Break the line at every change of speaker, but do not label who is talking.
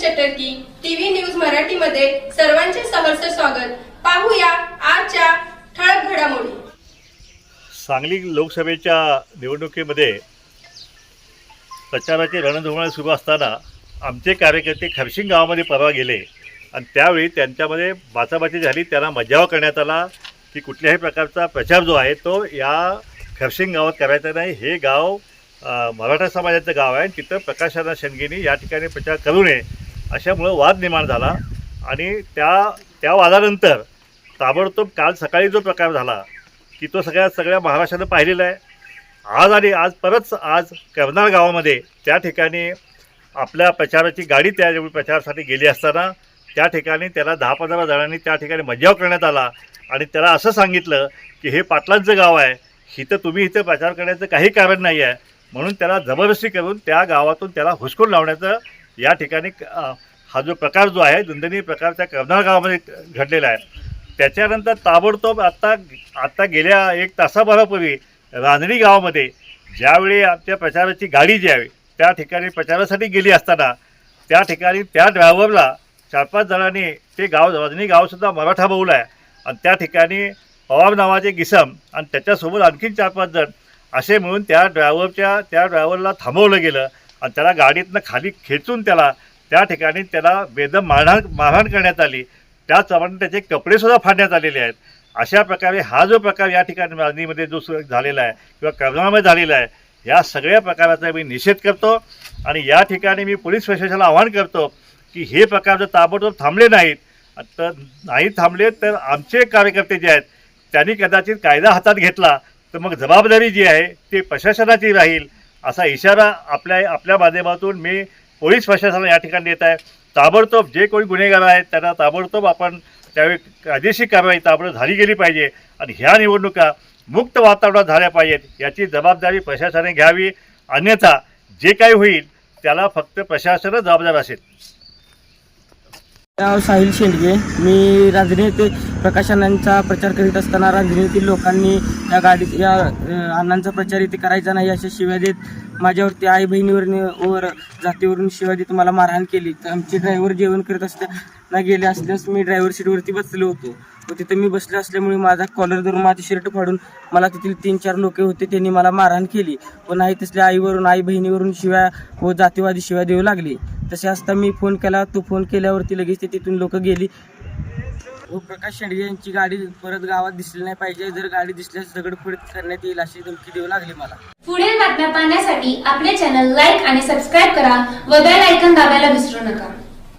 चटर्की TV news मराठीमध्ये सर्वांचे सहर्ष स्वागत. पाहूया आजच्या ठळक घडामोडी.
सांगली लोकसभेच्या निवडणुकीमध्ये प्रचाराचे रणधुमाळी सुरू असताना आमचे कार्यकर्ते खरशिंग गावामध्ये परवा गेले. आणि त्यावेळी त्यांच्यामध्ये बाचाबाची झाली त्यांना मजाव करण्यात आला की कुठल्याही प्रकारचा प्रचार जो आहे तो या खरशिंग गावात करायचा नाही. हे गाव मराठा समाजाचं गाव आहे तिथं प्रकाशाना शेंडगेनी या ठिकाणी प्रचार करू नये अशामुळं वाद निर्माण झाला. आणि त्या त्या वादानंतर ताबडतोब काल सकाळी जो प्रकार झाला की तो सगळ्या सगळ्या महाराष्ट्रानं पाहिलेला आहे. आज आणि आज परत आज कर्नाळ गावामध्ये त्या ठिकाणी आपल्या प्रचाराची गाडी त्या प्रचारासाठी गेली असताना त्या ठिकाणी त्याला दहा पंधरा जणांनी त्या ठिकाणी मज्जाव करण्यात आला. आणि त्याला असं सांगितलं की हे पाटलांचं गाव आहे इथं तुम्ही इथं प्रचार करण्याचं काही कारण नाही आहे. म्हणून त्याला जबरदस्ती करून त्या गावातून त्याला हुसकून लावण्याचं या ठिकाणी हा जो प्रकार जो आहे दुंदनीय प्रकार त्या कर्नाळ गावामध्ये घडलेला आहे. त्याच्यानंतर ताबडतोब आत्ता आत्ता गेल्या एक तासाभरापूर्वी रांजणी गावामध्ये ज्यावेळी आमच्या प्रचाराची गाडी जी आहे त्या ठिकाणी प्रचारासाठी गेली असताना त्या ठिकाणी त्या ड्रायव्हरला चार पाच जणांनी ते गाव रांजणी गावसुद्धा मराठा बहुल आहे. आणि त्या ठिकाणी पवार नावाचे गिसम आणि त्याच्यासोबत आणखीन चार पाच जण असे मिळून त्या ड्रायव्हरच्या त्या ड्रायव्हरला थांबवलं गेलं आणि त्याला गाडीतनं खाली खेचून त्याला त्या ठिकाणी त्याला बेदम मारहाण मारहाण करण्यात आली. त्याचप्रमाणे त्याचे कपडेसुद्धा फाडण्यात आलेले आहेत. अशा प्रकारे हा जो प्रकार या ठिकाणी मागणीमध्ये जो झालेला आहे किंवा कर्नामध्ये झालेला आहे या सगळ्या प्रकाराचा मी निषेध करतो आणि या ठिकाणी मी पोलीस प्रशासनाला आवाहन करतो की हे प्रकार जर ताबडतोब थांबले नाहीत तर नाही थांबले तर आमचे कार्यकर्ते जे आहेत त्यांनी कदाचित कायदा हातात घेतला तर मग जबाबदारी जी आहे ती प्रशासनाची राहील असा इशारा आपल्या आपल्या माध्यमातून मी पोलीस प्रशासनाला या ठिकाणी देत आहे. ताबडतोब जे कोणी गुन्हेगार आहेत त्यांना ताबडतोब आपण त्यावेळी कायदेशीर कारवाई ताबडतोब झाली गेली पाहिजे आणि ह्या निवडणुका मुक्त वातावरणात झाल्या पाहिजेत याची जबाबदारी प्रशासनाने घ्यावी. अन्यथा जे काही होईल त्याला फक्त प्रशासनच जबाबदार असेल.
नाव साहिल शेंडगे. मी रांजणी येथे प्रकाशनांचा प्रचार करीत असताना रांजणी येथील लोकांनी या गाडी या अण्णांचा प्रचार इथे करायचा नाही अशा शिव्या देत माझ्यावरती आई बहिणीवर वर जातीवरून शिवाय देत मला मारहाण केली तर आमचे ड्रायव्हर जेवण करत असताना गेले असल्यास मी ड्रायव्हर सीटवरती बसलो होतो. व तिथं मी बसले असल्यामुळे माझा कॉलर धरून माझे शर्ट फाडून मला तेथील तीन चार लोक होते त्यांनी मला मारहाण केली. व नाही तसल्या आईवरून आई बहिणीवरून शिवाय व जातीवादी शिवाय देऊ लागली. तसे असता मी फोन केला तो फोन केल्यावरती लगेच ते तिथून लोक गेली. व प्रकाश शेंडगे यांची गाडी परत गावात दिसली नाही पाहिजे. जर गाडी दिसल्यास दगडफोड करण्यात येईल अशी धमकी देऊ लागली मला.
पुढील बातम्या पाहण्यासाठी आपले चॅनल लाईक आणि सबस्क्राईब करा व बेल ऐकून दाबायला विसरू नका.